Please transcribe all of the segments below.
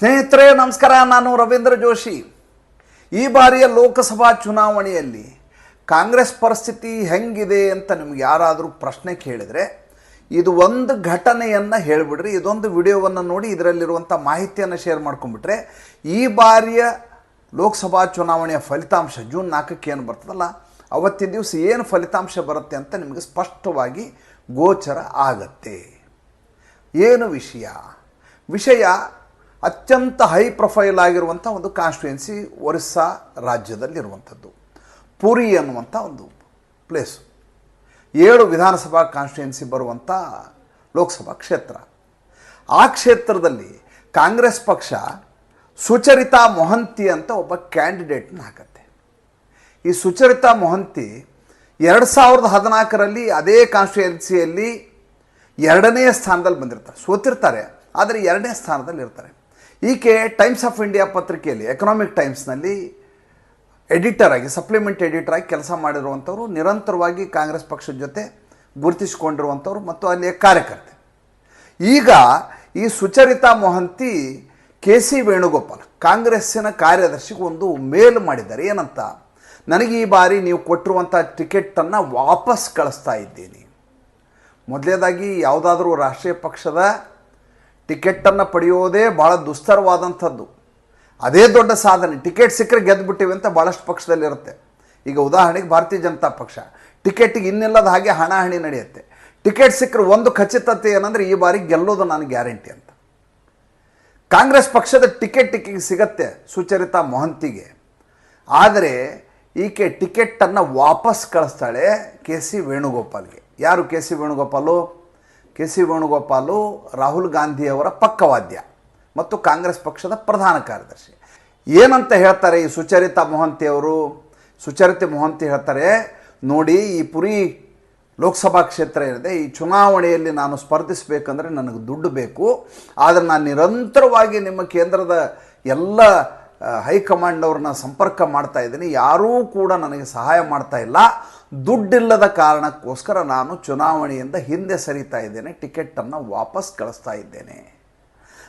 ಸ್ನೇಹಿತರೆ, ನಮಸ್ಕಾರ. ನಾನು ರವೀಂದ್ರ ಜೋಶಿ. ಈ ಬಾರಿಯ ಲೋಕಸಭಾ ಚುನಾವಣೆಯಲ್ಲಿ ಕಾಂಗ್ರೆಸ್ ಪರಿಸ್ಥಿತಿ ಹೆಂಗಿದೆ ಅಂತ ನಿಮ್ಗೆ ಯಾರಾದರೂ ಪ್ರಶ್ನೆ ಕೇಳಿದರೆ, ಇದು ಒಂದು ಘಟನೆಯನ್ನು ಹೇಳಿಬಿಡ್ರಿ. ಇದೊಂದು ವಿಡಿಯೋವನ್ನು ನೋಡಿ ಇದರಲ್ಲಿರುವಂಥ ಮಾಹಿತಿಯನ್ನು ಶೇರ್ ಮಾಡ್ಕೊಂಬಿಟ್ರೆ ಈ ಬಾರಿಯ ಲೋಕಸಭಾ ಚುನಾವಣೆಯ ಫಲಿತಾಂಶ ಜೂನ್ ನಾಲ್ಕಕ್ಕೆ ಏನು ಬರ್ತದಲ್ಲ, ಅವತ್ತಿನ ದಿವಸ ಏನು ಫಲಿತಾಂಶ ಬರುತ್ತೆ ಅಂತ ನಿಮಗೆ ಸ್ಪಷ್ಟವಾಗಿ ಗೋಚರ ಆಗತ್ತೆ. ಏನು ವಿಷಯ? ವಿಷಯ ಅತ್ಯಂತ ಹೈ ಪ್ರೊಫೈಲ್ ಆಗಿರುವಂಥ ಒಂದು ಕಾನ್ಸ್ಟಿಟ್ಯುಯೆನ್ಸಿ ಒರಿಸ್ಸಾ ರಾಜ್ಯದಲ್ಲಿರುವಂಥದ್ದು. ಪುರಿ ಅನ್ನುವಂಥ ಒಂದು ಪ್ಲೇಸು ಏಳು ವಿಧಾನಸಭಾ ಕಾನ್ಸ್ಟಿಟ್ಯುಯೆನ್ಸಿ ಬರುವಂಥ ಲೋಕಸಭಾ ಕ್ಷೇತ್ರ. ಆ ಕ್ಷೇತ್ರದಲ್ಲಿ ಕಾಂಗ್ರೆಸ್ ಪಕ್ಷ ಸುಚರಿತಾ ಮೊಹಂತಿ ಅಂತ ಒಬ್ಬ ಕ್ಯಾಂಡಿಡೇಟ್ನ ಹಾಕತ್ತೆ. ಈ ಸುಚರಿತಾ ಮೊಹಂತಿ ಎರಡು ಸಾವಿರದ ಹದಿನಾಲ್ಕರಲ್ಲಿ ಅದೇ ಕಾನ್ಸ್ಟಿಟ್ಯುಯೆನ್ಸಿಯಲ್ಲಿ ಎರಡನೇ ಸ್ಥಾನದಲ್ಲಿ ಬಂದಿರ್ತಾರೆ. ಸೋತಿರ್ತಾರೆ, ಆದರೆ ಎರಡನೇ ಸ್ಥಾನದಲ್ಲಿ ಇರ್ತಾರೆ ಈಕೆ ಟೈಮ್ಸ್ ಆಫ್ ಇಂಡಿಯಾ ಪತ್ರಿಕೆಯಲ್ಲಿ ಎಕನಾಮಿಕ್ ಟೈಮ್ಸ್ನಲ್ಲಿ ಎಡಿಟರ್ ಆಗಿ ಸಪ್ಲಿಮೆಂಟ್ ಎಡಿಟರ್ ಆಗಿ ಕೆಲಸ ಮಾಡಿರುವಂಥವ್ರು, ನಿರಂತರವಾಗಿ ಕಾಂಗ್ರೆಸ್ ಪಕ್ಷದ ಜೊತೆ ಗುರುತಿಸಿಕೊಂಡಿರುವಂಥವ್ರು ಮತ್ತು ಅಲ್ಲಿಯ ಕಾರ್ಯಕರ್ತೆ. ಈಗ ಈ ಸುಚರಿತಾ ಮೊಹಂತಿ, ಕೆ ಸಿ ವೇಣುಗೋಪಾಲ್, ಕಾಂಗ್ರೆಸ್ಸಿನ ಕಾರ್ಯದರ್ಶಿಗೆ ಒಂದು ಮೇಲ್ ಮಾಡಿದ್ದಾರೆ. ಏನಂತ? ನನಗೆ ಈ ಬಾರಿ ನೀವು ಕೊಟ್ಟಿರುವಂಥ ಟಿಕೆಟನ್ನು ವಾಪಸ್ ಕಳಿಸ್ತಾ ಇದ್ದೀನಿ. ಮೊದಲನೇದಾಗಿ ಯಾವುದಾದ್ರೂ ರಾಷ್ಟ್ರೀಯ ಪಕ್ಷದ ಟಿಕೆಟನ್ನು ಪಡೆಯೋದೇ ಭಾಳ ದುಸ್ತರವಾದಂಥದ್ದು. ಅದೇ ದೊಡ್ಡ ಸಾಧನೆ. ಟಿಕೆಟ್ ಸಿಕ್ಕರೆ ಗೆದ್ದುಬಿಟ್ಟಿವಿ ಅಂತ ಭಾಳಷ್ಟು ಪಕ್ಷದಲ್ಲಿರುತ್ತೆ. ಈಗ ಉದಾಹರಣೆಗೆ ಭಾರತೀಯ ಜನತಾ ಪಕ್ಷ. ಟಿಕೆಟಿಗೆ ಇನ್ನಿಲ್ಲದ ಹಾಗೆ ಹಣಾಹಣಿ ನಡೆಯುತ್ತೆ. ಟಿಕೆಟ್ ಸಿಕ್ಕರೆ ಒಂದು ಖಚಿತತೆ ಏನಂದರೆ ಈ ಬಾರಿ ಗೆಲ್ಲೋದು ನಾನು ಗ್ಯಾರಂಟಿ ಅಂತ. ಕಾಂಗ್ರೆಸ್ ಪಕ್ಷದ ಟಿಕೆಟ್ ಟಿಕೆಟ್ ಸಿಗತ್ತೆ ಸುಚರಿತಾ ಮೊಹಂತಿಗೆ. ಆದರೆ ಈಕೆ ಟಿಕೆಟನ್ನು ವಾಪಸ್ ಕಳಿಸ್ತಾಳೆ ಕೆ ಸಿ ವೇಣುಗೋಪಾಲ್ಗೆ. ಯಾರು K C Venugopal? K C Venugopal, Rahul ಗಾಂಧಿಯವರ ಪಕ್ಕವಾದ್ಯ ಮತ್ತು ಕಾಂಗ್ರೆಸ್ ಪಕ್ಷದ ಪ್ರಧಾನ ಕಾರ್ಯದರ್ಶಿ. ಏನಂತ ಹೇಳ್ತಾರೆ ಈ ಸುಚರಿತಾ ಮೊಹಂತಿ ಅವರು? ಸುಚರಿತೆ ಮೊಹಂತಿ ಹೇಳ್ತಾರೆ, ನೋಡಿ ಈ ಪುರಿ ಲೋಕಸಭಾ ಕ್ಷೇತ್ರ ಏನಿದೆ, ಈ ಚುನಾವಣೆಯಲ್ಲಿ ನಾನು ಸ್ಪರ್ಧಿಸಬೇಕಂದ್ರೆ ನನಗೆ ದುಡ್ಡು ಬೇಕು. ಆದರೆ ನಾನು ನಿರಂತರವಾಗಿ ನಿಮ್ಮ ಕೇಂದ್ರದ ಎಲ್ಲ ಆ, ಹೈಕಮಾಂಡ್ನವ್ರನ್ನ ಸಂಪರ್ಕ ಮಾಡ್ತಾ ಇದ್ದೀನಿ. ಯಾರೂ ಕೂಡ ನನಗೆ ಸಹಾಯ ಮಾಡ್ತಾ ಇಲ್ಲ. ದುಡ್ಡಿಲ್ಲದ ಕಾರಣಕ್ಕೋಸ್ಕರ ನಾನು ಚುನಾವಣೆಯಿಂದ ಹಿಂದೆ ಸರಿತಾ ಇದ್ದೇನೆ. ಟಿಕೆಟನ್ನು ವಾಪಸ್ ಕಳಿಸ್ತಾ ಇದ್ದೇನೆ.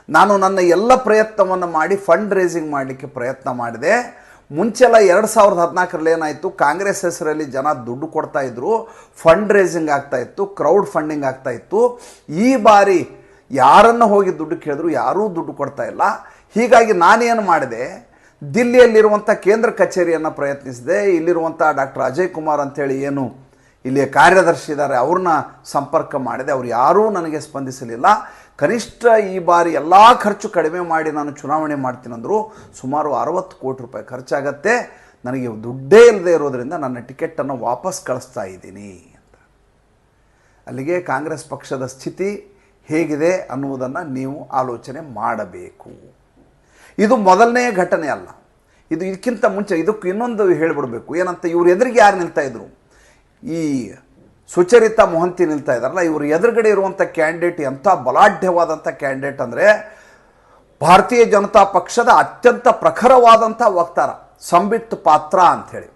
ನಾನು ನನ್ನ ಎಲ್ಲ ಪ್ರಯತ್ನವನ್ನು ಮಾಡಿ ಫಂಡ್ ರೇಸಿಂಗ್ ಮಾಡಲಿಕ್ಕೆ ಪ್ರಯತ್ನ ಮಾಡಿದೆ. ಮುಂಚೆಲ್ಲ ಎರಡು ಸಾವಿರದ ಹದಿನಾಲ್ಕರಲ್ಲಿ ಏನಾಯಿತು? ಕಾಂಗ್ರೆಸ್ ಹೆಸರಲ್ಲಿ ಜನ ದುಡ್ಡು ಕೊಡ್ತಾ ಇದ್ರು. ಫಂಡ್ ರೇಸಿಂಗ್ ಆಗ್ತಾ ಇತ್ತು. ಕ್ರೌಡ್ ಫಂಡಿಂಗ್ ಆಗ್ತಾ ಇತ್ತು. ಈ ಬಾರಿ ಯಾರನ್ನು ಹೋಗಿ ದುಡ್ಡು ಕೇಳಿದ್ರು ಯಾರೂ ದುಡ್ಡು ಕೊಡ್ತಾ ಇಲ್ಲ. ಹೀಗಾಗಿ ನಾನೇನು ಮಾಡಿದೆ ದಿಲ್ಲಿಯಲ್ಲಿರುವಂಥ ಕೇಂದ್ರ ಕಚೇರಿಯನ್ನು ಪ್ರಯತ್ನಿಸಿದೆ. ಇಲ್ಲಿರುವಂಥ ಡಾಕ್ಟರ್ ಅಜಯ್ ಕುಮಾರ್ ಅಂತೇಳಿ ಏನು ಇಲ್ಲಿಯ ಕಾರ್ಯದರ್ಶಿ ಇದ್ದಾರೆ, ಅವ್ರನ್ನ ಸಂಪರ್ಕ ಮಾಡಿದೆ. ಅವ್ರು ಯಾರೂ ನನಗೆ ಸ್ಪಂದಿಸಲಿಲ್ಲ. ಕನಿಷ್ಠ ಈ ಬಾರಿ ಎಲ್ಲ ಖರ್ಚು ಕಡಿಮೆ ಮಾಡಿ ನಾನು ಚುನಾವಣೆ ಮಾಡ್ತೀನಂದರು ಸುಮಾರು ಅರವತ್ತು ಕೋಟಿ ರೂಪಾಯಿ ಖರ್ಚಾಗತ್ತೆ. ನನಗೆ ದುಡ್ಡೇ ಇಲ್ಲದೆ ಇರೋದರಿಂದ ನನ್ನ ಟಿಕೆಟನ್ನು ವಾಪಸ್ ಕಳಿಸ್ತಾ ಇದ್ದೀನಿ ಅಂತ. ಅಲ್ಲಿಗೆ ಕಾಂಗ್ರೆಸ್ ಪಕ್ಷದ ಸ್ಥಿತಿ ಹೇಗಿದೆ ಅನ್ನುವುದನ್ನು ನೀವು ಆಲೋಚನೆ ಮಾಡಬೇಕು. ಇದು ಮೊದಲನೇ ಘಟನೆ ಅಲ್ಲ. ಇದು ಇದಕ್ಕಿಂತ ಮುಂಚೆ, ಇದಕ್ಕೂ ಇನ್ನೊಂದು ಹೇಳಿಬಿಡ್ಬೇಕು. ಏನಂತ, ಇವ್ರ ಎದುರಿಗೆ ಯಾರು ನಿಲ್ತಾ ಇದ್ರು? ಈ ಸುಚರಿತಾ ಮೊಹಂತಿ ನಿಲ್ತಾ ಇದ್ದಾರಲ್ಲ, ಇವರು ಎದುರುಗಡೆ ಇರುವಂಥ ಕ್ಯಾಂಡಿಡೇಟ್ ಎಂಥ ಬಲಾಢ್ಯವಾದಂಥ ಕ್ಯಾಂಡಿಡೇಟ್ ಅಂದರೆ, ಭಾರತೀಯ ಜನತಾ ಪಕ್ಷದ ಅತ್ಯಂತ ಪ್ರಖರವಾದಂಥ ವಕ್ತಾರ, ಸಂಬಿತ್ ಪಾತ್ರ ಅಂಥೇಳಿ.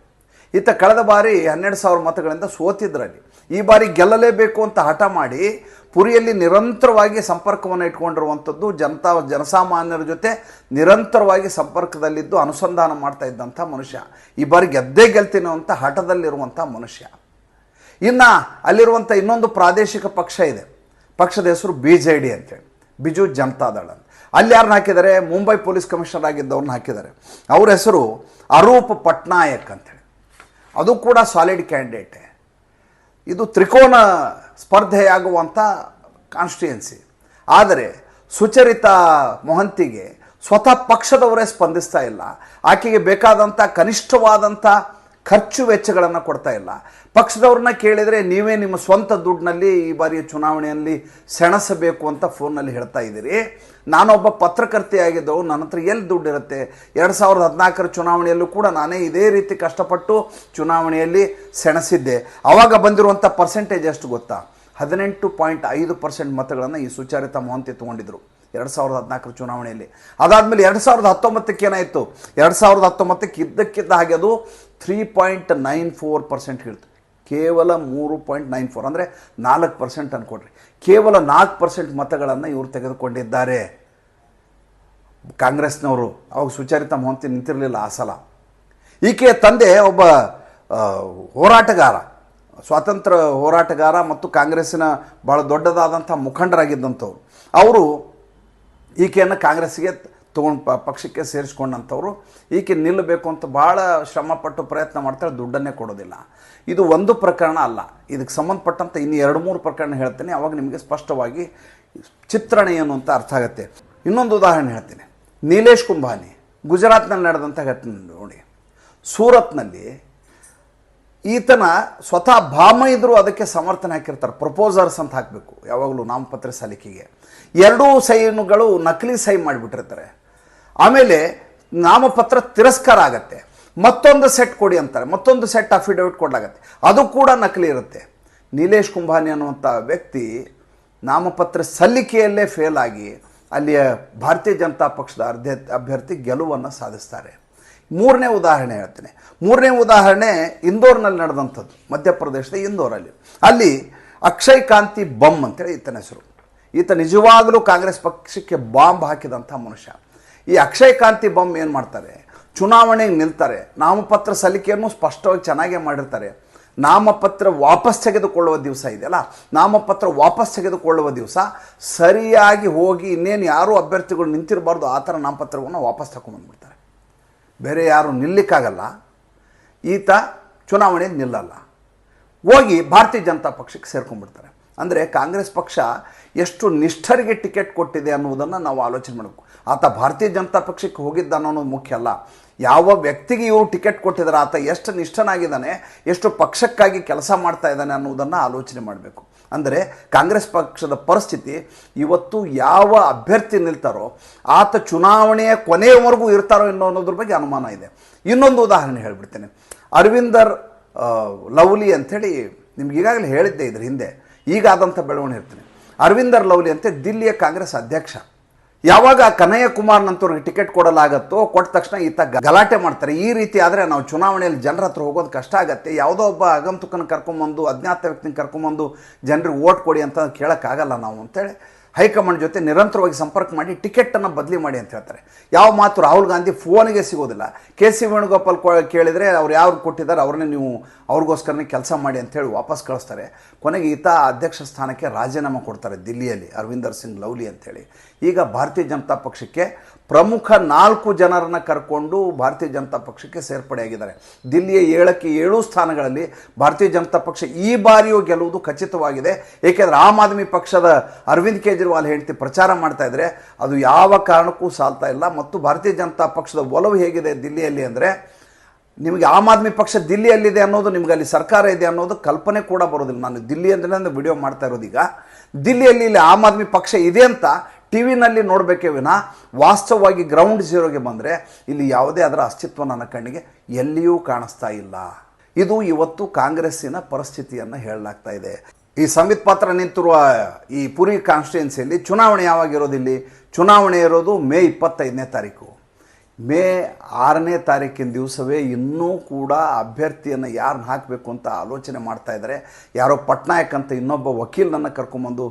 ಈತ ಕಳೆದ ಬಾರಿ ಹನ್ನೆರಡು ಸಾವಿರ ಮತಗಳಿಂದ ಸೋತಿದ್ರಲ್ಲಿ. ಈ ಬಾರಿ ಗೆಲ್ಲಲೇಬೇಕು ಅಂತ ಹಠ ಮಾಡಿ ಪುರಿಯಲ್ಲಿ ನಿರಂತರವಾಗಿ ಸಂಪರ್ಕವನ್ನು ಇಟ್ಕೊಂಡಿರುವಂಥದ್ದು ಜನತಾ, ಜನಸಾಮಾನ್ಯರ ಜೊತೆ ನಿರಂತರವಾಗಿ ಸಂಪರ್ಕದಲ್ಲಿದ್ದು ಅನುಸಂಧಾನ ಮಾಡ್ತಾ ಇದ್ದಂಥ ಮನುಷ್ಯ. ಈ ಬಾರಿ ಗೆದ್ದೇ ಗೆಲ್ತೀನಿ ಅಂತ ಹಠದಲ್ಲಿರುವಂಥ ಮನುಷ್ಯ. ಇನ್ನು ಅಲ್ಲಿರುವಂಥ ಇನ್ನೊಂದು ಪ್ರಾದೇಶಿಕ ಪಕ್ಷ ಇದೆ. ಪಕ್ಷದ ಹೆಸರು ಬಿ ಜೆ ಡಿ ಅಂತೇಳಿ. ಬಿಜು ಜನತಾದಳ ಅಂತ. ಅಲ್ಲಿ ಯಾರನ್ನ ಹಾಕಿದ್ದಾರೆ? ಮುಂಬೈ ಪೊಲೀಸ್ ಕಮಿಷನರ್ ಆಗಿದ್ದವ್ರನ್ನ ಹಾಕಿದ್ದಾರೆ. ಅವ್ರ ಹೆಸರು ಅರೂಪ್ ಪಟ್ನಾಯಕ್ ಅಂತೇಳಿ. ಅದು ಕೂಡ ಸಾಲಿಡ್ ಕ್ಯಾಂಡಿಡೇಟೇ ಇದು ತ್ರಿಕೋನ ಸ್ಪರ್ಧೆಯಾಗುವಂಥ ಕಾನ್ಸ್ಟಿಟ್ಯುಯೆನ್ಸಿ ಆದರೆ ಸುಚರಿತ ಮೊಹಂತಿಗೆ ಸ್ವತಃ ಪಕ್ಷದವರೇ ಸ್ಪಂದಿಸ್ತಾ ಇಲ್ಲ. ಆಕೆಗೆ ಬೇಕಾದಂಥ ಕನಿಷ್ಠವಾದಂಥ ಖರ್ಚು ವೆಚ್ಚಗಳನ್ನು ಕೊಡ್ತಾ ಇಲ್ಲ. ಪಕ್ಷದವ್ರನ್ನ ಕೇಳಿದರೆ ನೀವೇ ನಿಮ್ಮ ಸ್ವಂತ ದುಡ್ಡಿನಲ್ಲಿ ಈ ಬಾರಿಯ ಚುನಾವಣೆಯಲ್ಲಿ ಸೆಣಸಬೇಕು ಅಂತ ಫೋನ್ನಲ್ಲಿ ಹೇಳ್ತಾ ಇದ್ದೀರಿ. ನಾನೊಬ್ಬ ಪತ್ರಕರ್ತೆಯಾಗಿದ್ದವು, ನನ್ನ ಹತ್ರ ಎಲ್ಲಿ ದುಡ್ಡಿರುತ್ತೆ ಎರಡು ಸಾವಿರದ ಹದಿನಾಲ್ಕರ ಚುನಾವಣೆಯಲ್ಲೂ ಕೂಡ ನಾನೇ ಇದೇ ರೀತಿ ಕಷ್ಟಪಟ್ಟು ಚುನಾವಣೆಯಲ್ಲಿ ಸೆಣಸಿದ್ದೆ. ಆವಾಗ ಬಂದಿರುವಂಥ ಪರ್ಸೆಂಟೇಜ್ ಎಷ್ಟು ಗೊತ್ತಾ? ಹದಿನೆಂಟು ಪಾಯಿಂಟ್ ಐದು ಪರ್ಸೆಂಟ್ ಮತಗಳನ್ನು ಈ ಸುಚಾರಿತ ಮೋಹಂತಿ ತೊಗೊಂಡಿದ್ರು ಎರಡು ಸಾವಿರದ ಹದಿನಾಲ್ಕರ ಚುನಾವಣೆಯಲ್ಲಿ. ಅದಾದಮೇಲೆ ಎರಡು ಸಾವಿರದ ಹತ್ತೊಂಬತ್ತಕ್ಕೆ ಏನಾಯಿತು? ಎರಡು ಸಾವಿರದ ಹತ್ತೊಂಬತ್ತಕ್ಕೆ ಇದ್ದಕ್ಕಿದ್ದ ಹಾಗೆ ಅದು three point nine four percent ಇಳ್ತು ಕೇವಲ ಮೂರು ಪಾಯಿಂಟ್ ನೈನ್ ಫೋರ್ ಅಂದರೆ ನಾಲ್ಕು ಪರ್ಸೆಂಟ್ ಅಂದ್ಕೊಡ್ರಿ ಕೇವಲ ನಾಲ್ಕು ಪರ್ಸೆಂಟ್ ಮತಗಳನ್ನು ಇವರು ತೆಗೆದುಕೊಂಡಿದ್ದಾರೆ. ಕಾಂಗ್ರೆಸ್ನವರು, ಅವಾಗ ಸುಚರಿತಾ ಮೊಹಂತಿ ನಿಂತಿರಲಿಲ್ಲ ಆ ಸಲ. ಈಕೆಯ ತಂದೆ ಒಬ್ಬ ಹೋರಾಟಗಾರ, ಸ್ವಾತಂತ್ರ್ಯ ಹೋರಾಟಗಾರ ಮತ್ತು ಕಾಂಗ್ರೆಸ್ಸಿನ ಭಾಳ ದೊಡ್ಡದಾದಂಥ ಮುಖಂಡರಾಗಿದ್ದಂಥವ್ರು. ಅವರು ಈಕೆಯನ್ನು ಕಾಂಗ್ರೆಸ್ಸಿಗೆ ತೊಗೊಂಡು ಪ ಪಕ್ಷಕ್ಕೆ ಸೇರಿಸ್ಕೊಂಡಂಥವ್ರು, ಈಕೆ ನಿಲ್ಲಬೇಕು ಅಂತ ಭಾಳ ಶ್ರಮಪಟ್ಟು ಪ್ರಯತ್ನ ಮಾಡ್ತಾರೆ, ದುಡ್ಡನ್ನೇ ಕೊಡೋದಿಲ್ಲ. ಇದು ಒಂದು ಪ್ರಕರಣ ಅಲ್ಲ. ಇದಕ್ಕೆ ಸಂಬಂಧಪಟ್ಟಂಥ ಇನ್ನು ಎರಡು ಮೂರು ಪ್ರಕರಣ ಹೇಳ್ತೇನೆ. ಅವಾಗ ನಿಮಗೆ ಸ್ಪಷ್ಟವಾಗಿ ಚಿತ್ರಣ ಏನು ಅಂತ ಅರ್ಥ ಆಗುತ್ತೆ. ಇನ್ನೊಂದು ಉದಾಹರಣೆ ಹೇಳ್ತೀನಿ. ನೀಲೇಶ್ ಕುಂಭಾನಿ, ಗುಜರಾತ್ನಲ್ಲಿ ನಡೆದಂಥ ಘಟನೆ ನೋಡಿ. ಸೂರತ್ನಲ್ಲಿ ಈತನ ಸ್ವತಃ ಭಾಮ ಇದ್ರೂ ಅದಕ್ಕೆ ಸಮರ್ಥನೆ ಹಾಕಿರ್ತಾರೆ, ಪ್ರಪೋಸರ್ಸ್ ಅಂತ ಹಾಕಬೇಕು, ಯಾವಾಗಲೂ ನಾಮಪತ್ರ ಸಲಿಕೆಗೆ ಎರಡೂ ಸೈನುಗಳು ನಕಲಿ ಸೈ ಮಾಡಿಬಿಟ್ಟಿರ್ತಾರೆ. ಆಮೇಲೆ ನಾಮಪತ್ರ ತಿರಸ್ಕಾರ ಆಗತ್ತೆ. ಮತ್ತೊಂದು ಸೆಟ್ ಕೊಡಿ ಅಂತಾರೆ. ಮತ್ತೊಂದು ಸೆಟ್ ಅಫಿಡವಿಟ್ ಕೊಡಲಾಗತ್ತೆ. ಅದು ಕೂಡ ನಕಲಿ ಇರುತ್ತೆ. ನೀಲೇಶ್ ಕುಂಭಾನಿ ಅನ್ನುವಂಥ ವ್ಯಕ್ತಿ ನಾಮಪತ್ರ ಸಲ್ಲಿಕೆಯಲ್ಲೇ ಫೇಲ್ ಆಗಿ ಅಲ್ಲಿಯ ಭಾರತೀಯ ಜನತಾ ಪಕ್ಷದ ಅರ್ಧ, ಅಭ್ಯರ್ಥಿ ಗೆಲುವನ್ನು ಸಾಧಿಸ್ತಾರೆ. ಮೂರನೇ ಉದಾಹರಣೆ ಹೇಳ್ತೇನೆ. ಮೂರನೇ ಉದಾಹರಣೆ ಇಂದೋರ್ನಲ್ಲಿ ನಡೆದಂಥದ್ದು. ಮಧ್ಯಪ್ರದೇಶದ ಇಂದೋರಲ್ಲಿ. ಅಲ್ಲಿ ಅಕ್ಷಯ್ ಕಾಂತಿ ಬಮ್ ಅಂತೇಳಿ ಈತನ ಹೆಸರು. ಈತ ನಿಜವಾಗಲೂ ಕಾಂಗ್ರೆಸ್ ಪಕ್ಷಕ್ಕೆ ಬಾಂಬ್ ಹಾಕಿದಂಥ ಮನುಷ್ಯ. ಈ ಅಕ್ಷಯ್ ಕಾಂತಿ ಏನು ಮಾಡ್ತಾರೆ? ಚುನಾವಣೆಗೆ ನಿಲ್ತಾರೆ. ನಾಮಪತ್ರ ಸಲ್ಲಿಕೆಯನ್ನು ಸ್ಪಷ್ಟವಾಗಿ ಚೆನ್ನಾಗೇ ಮಾಡಿರ್ತಾರೆ. ನಾಮಪತ್ರ ವಾಪಸ್ ತೆಗೆದುಕೊಳ್ಳುವ ದಿವಸ ಇದೆಯಲ್ಲ? ನಾಮಪತ್ರ ವಾಪಸ್ ತೆಗೆದುಕೊಳ್ಳುವ ದಿವಸ ಸರಿಯಾಗಿ ಹೋಗಿ ಇನ್ನೇನು ಯಾರೂ ಅಭ್ಯರ್ಥಿಗಳು ನಿಂತಿರಬಾರ್ದು ಆ ಥರ ನಾಮಪತ್ರವನ್ನು ವಾಪಸ್ ತಗೊಂಡ್ಬಂದ್ಬಿಡ್ತಾರೆ ಬೇರೆ ಯಾರು ನಿಲ್ಲಿಕ್ಕಾಗಲ್ಲ. ಈತ ಚುನಾವಣೆಗೆ ನಿಲ್ಲಲ್ಲ. ಹೋಗಿ ಭಾರತೀಯ ಜನತಾ ಪಕ್ಷಕ್ಕೆ ಸೇರ್ಕೊಂಡ್ಬಿಡ್ತಾರೆ. ಅಂದರೆ ಕಾಂಗ್ರೆಸ್ ಪಕ್ಷ ಎಷ್ಟು ನಿಷ್ಠರಿಗೆ ಟಿಕೆಟ್ ಕೊಟ್ಟಿದೆ ಅನ್ನುವುದನ್ನು ನಾವು ಆಲೋಚನೆ ಮಾಡಬೇಕು. ಆತ ಭಾರತೀಯ ಜನತಾ ಪಕ್ಷಕ್ಕೆ ಹೋಗಿದ್ದ ಅನ್ನೋದು ಮುಖ್ಯ ಅಲ್ಲ. ಯಾವ ವ್ಯಕ್ತಿಗೆ ಇವರು ಟಿಕೆಟ್ ಕೊಟ್ಟಿದ್ದಾರೆ ಆತ ಎಷ್ಟು ನಿಷ್ಠನಾಗಿದ್ದಾನೆ, ಎಷ್ಟು ಪಕ್ಷಕ್ಕಾಗಿ ಕೆಲಸ ಮಾಡ್ತಾ ಇದ್ದಾನೆ ಅನ್ನೋದನ್ನು ಆಲೋಚನೆ ಮಾಡಬೇಕು. ಅಂದರೆ ಕಾಂಗ್ರೆಸ್ ಪಕ್ಷದ ಪರಿಸ್ಥಿತಿ, ಇವತ್ತು ಯಾವ ಅಭ್ಯರ್ಥಿ ನಿಲ್ತಾರೋ, ಆತ ಚುನಾವಣೆಯ ಕೊನೆಯವರೆಗೂ ಇರ್ತಾರೋ ಅನ್ನೋ ಅನ್ನೋದ್ರ ಬಗ್ಗೆ ಅನುಮಾನ ಇದೆ. ಇನ್ನೊಂದು ಉದಾಹರಣೆ ಹೇಳಿಬಿಡ್ತೇನೆ. ಅರವಿಂದರ್ ಲವ್ಲಿ ಅಂಥೇಳಿ ನಿಮ್ಗೆ ಈಗಾಗಲೇ ಹೇಳಿದ್ದೆ ಇದ್ರ ಹಿಂದೆ. ಈಗ ಆದಂಥ ಬೆಳವಣಿಗೆ ಇರ್ತೀನಿ ಅರವಿಂದರ್ ಲವ್ಲಿ ಅಂತ ದಿಲ್ಲಿಯ ಕಾಂಗ್ರೆಸ್ ಅಧ್ಯಕ್ಷ. ಯಾವಾಗ ಕನಯ್ಯ ಕುಮಾರ್ನಂತವ್ರಿಗೆ ಟಿಕೆಟ್ ಕೊಡಲಾಗತ್ತೋ ಕೊಟ್ಟ ತಕ್ಷಣ ಈತ ಗಲಾಟೆ ಮಾಡ್ತಾರೆ. ಈ ರೀತಿ ಆದರೆ ನಾವು ಚುನಾವಣೆಯಲ್ಲಿ ಜನರ ಹತ್ರ ಹೋಗೋದು ಕಷ್ಟ ಆಗತ್ತೆ. ಯಾವುದೋ ಒಬ್ಬ ಆಗಂತುಕನ ಕರ್ಕೊಂಬಂದು, ಅಜ್ಞಾತ ವ್ಯಕ್ತಿನ ಕರ್ಕೊಂಬಂದು ಜನರಿಗೆ ಓಟ್ ಕೊಡಿ ಅಂತ ಕೇಳೋಕ್ಕಾಗಲ್ಲ ನಾವು ಅಂತೇಳಿ ಹೈಕಮಾಂಡ್ ಜೊತೆ ನಿರಂತರವಾಗಿ ಸಂಪರ್ಕ ಮಾಡಿ ಟಿಕೆಟನ್ನು ಬದಲಿ ಮಾಡಿ ಅಂತ ಹೇಳ್ತಾರೆ. ಯಾವ ಮಾತು ರಾಹುಲ್ ಗಾಂಧಿ ಫೋನಿಗೆ ಸಿಗೋದಿಲ್ಲ. ಕೆ ಸಿ ವೇಣುಗೋಪಾಲ್ ಕೇಳಿದರೆ ಅವ್ರು ಯಾರು ಕೊಟ್ಟಿದ್ದಾರೆ ಅವ್ರನ್ನೇ ನೀವು ಅವ್ರಿಗೋಸ್ಕರನೇ ಕೆಲಸ ಮಾಡಿ ಅಂತೇಳಿ ವಾಪಸ್ ಕಳಿಸ್ತಾರೆ. ಕೊನೆಗೆ ಈತ ಅಧ್ಯಕ್ಷ ಸ್ಥಾನಕ್ಕೆ ರಾಜೀನಾಮೆ ಕೊಡ್ತಾರೆ ದಿಲ್ಲಿಯಲ್ಲಿ ಅರವಿಂದರ್ ಸಿಂಗ್ ಲವ್ಲಿ ಅಂತೇಳಿ ಈಗ ಭಾರತೀಯ ಜನತಾ ಪಕ್ಷಕ್ಕೆ ಪ್ರಮುಖ ನಾಲ್ಕು ಜನರನ್ನು ಕರ್ಕೊಂಡು ಭಾರತೀಯ ಜನತಾ ಪಕ್ಷಕ್ಕೆ ಸೇರ್ಪಡೆಯಾಗಿದ್ದಾರೆ. ದಿಲ್ಲಿಯ ಏಳಕ್ಕೆ ಏಳು ಸ್ಥಾನಗಳಲ್ಲಿ ಭಾರತೀಯ ಜನತಾ ಪಕ್ಷ ಈ ಬಾರಿಯೂ ಗೆಲ್ಲುವುದು ಖಚಿತವಾಗಿದೆ. ಏಕೆಂದರೆ ಆಮ್ ಆದ್ಮಿ ಪಕ್ಷದ ಅರವಿಂದ್ ಕೇಜ್ರಿವಾಲ್ ಹೇಳ್ತಿ ಪ್ರಚಾರ ಮಾಡ್ತಾ ಇದ್ದರೆ ಅದು ಯಾವ ಕಾರಣಕ್ಕೂ ಸಾಲ್ತಾ ಇಲ್ಲ. ಮತ್ತು ಭಾರತೀಯ ಜನತಾ ಪಕ್ಷದ ಒಲವು ಹೇಗಿದೆ ದಿಲ್ಲಿಯಲ್ಲಿ ಅಂದರೆ ನಿಮಗೆ ಆಮ್ ಆದ್ಮಿ ಪಕ್ಷ ದಿಲ್ಲಿಯಲ್ಲಿದೆ ಅನ್ನೋದು, ನಿಮ್ಗೆ ಅಲ್ಲಿ ಸರ್ಕಾರ ಇದೆ ಅನ್ನೋದು ಕಲ್ಪನೆ ಕೂಡ ಬರೋದಿಲ್ಲ ನಾನು ದಿಲ್ಲಿ ಅಂದ್ರೆ ವಿಡಿಯೋ ಮಾಡ್ತಾ ಇರೋದೀಗ. ದಿಲ್ಲಿಯಲ್ಲಿ ಇಲ್ಲಿ ಆಮ್ ಆದ್ಮಿ ಪಕ್ಷ ಇದೆ ಅಂತ ಟಿ ವಿನಲ್ಲಿ ನೋಡಬೇಕೇ ವಿನ ವಾಸ್ತವವಾಗಿ ಗ್ರೌಂಡ್ ಜೀರೋಗೆ ಬಂದರೆ ಇಲ್ಲಿ ಯಾವುದೇ ಅದರ ಅಸ್ತಿತ್ವ ನನ್ನ ಕಣ್ಣಿಗೆ ಎಲ್ಲಿಯೂ ಕಾಣಿಸ್ತಾ ಇಲ್ಲ. ಇದು ಇವತ್ತು ಕಾಂಗ್ರೆಸ್ಸಿನ ಪರಿಸ್ಥಿತಿಯನ್ನು ಹೇಳಲಾಗ್ತಾ ಇದೆ. ಈ ಸಂಬಿತ್ ಪಾತ್ರ ನಿಂತಿರುವ ಈ ಪುರಿ ಕಾನ್ಸ್ಟಿಟ್ಯೂನ್ಸಿಯಲ್ಲಿ ಚುನಾವಣೆ ಯಾವಾಗ ಇರೋದಿಲ್ಲಿ ಚುನಾವಣೆ ಇರೋದು ಮೇ ಇಪ್ಪತ್ತೈದನೇ ತಾರೀಕು. ಮೇ ಆರನೇ ತಾರೀಕಿನ ದಿವಸವೇ ಇನ್ನೂ ಕೂಡ ಅಭ್ಯರ್ಥಿಯನ್ನು ಯಾರನ್ನ ಹಾಕಬೇಕು ಅಂತ ಆಲೋಚನೆ ಮಾಡ್ತಾ ಇದ್ದಾರೆ. ಯಾರೋ ಪಟ್ನಾಯಕ್ ಅಂತ ಇನ್ನೊಬ್ಬ ವಕೀಲನನ್ನು ಕರ್ಕೊಂಬಂದು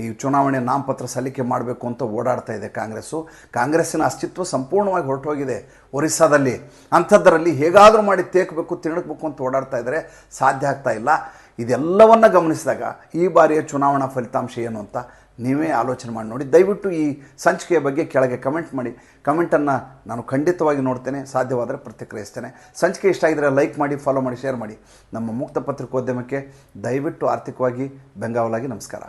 ಈ ಚುನಾವಣೆ ನಾಮಪತ್ರ ಸಲ್ಲಿಕೆ ಮಾಡಬೇಕು ಅಂತ ಓಡಾಡ್ತಾ ಇದೆ ಕಾಂಗ್ರೆಸ್ಸು. ಕಾಂಗ್ರೆಸ್ಸಿನ ಅಸ್ತಿತ್ವ ಸಂಪೂರ್ಣವಾಗಿ ಹೊರಟೋಗಿದೆ ಒರಿಸ್ಸಾದಲ್ಲಿ. ಅಂಥದ್ದರಲ್ಲಿ ಹೇಗಾದರೂ ಮಾಡಿ ತೇಕಬೇಕು ತಿಣಕಬೇಕು ಅಂತ ಓಡಾಡ್ತಾ ಇದ್ದಾರೆ ಸಾಧ್ಯ ಆಗ್ತಾ ಇಲ್ಲ. ಇದೆಲ್ಲವನ್ನು ಗಮನಿಸಿದಾಗ ಈ ಬಾರಿಯ ಚುನಾವಣಾ ಫಲಿತಾಂಶ ಏನು ಅಂತ ನೀವೇ ಆಲೋಚನೆ ಮಾಡಿ ನೋಡಿ. ದಯವಿಟ್ಟು ಈ ಸಂಚಿಕೆಯ ಬಗ್ಗೆ ಕೆಳಗೆ ಕಮೆಂಟ್ ಮಾಡಿ. ಕಮೆಂಟನ್ನು ನಾನು ಖಂಡಿತವಾಗಿ ನೋಡ್ತೇನೆ, ಸಾಧ್ಯವಾದರೆ ಪ್ರತಿಕ್ರಿಯಿಸ್ತೇನೆ. ಸಂಚಿಕೆ ಇಷ್ಟ ಆಗಿದ್ರೆ ಲೈಕ್ ಮಾಡಿ, ಫಾಲೋ ಮಾಡಿ, ಶೇರ್ ಮಾಡಿ. ನಮ್ಮ ಮುಕ್ತ ಪತ್ರಿಕೋದ್ಯಮಕ್ಕೆ ದಯವಿಟ್ಟು ಆರ್ಥಿಕವಾಗಿ ಬೆಂಗಾವಲಾಗಿ ನಮಸ್ಕಾರ.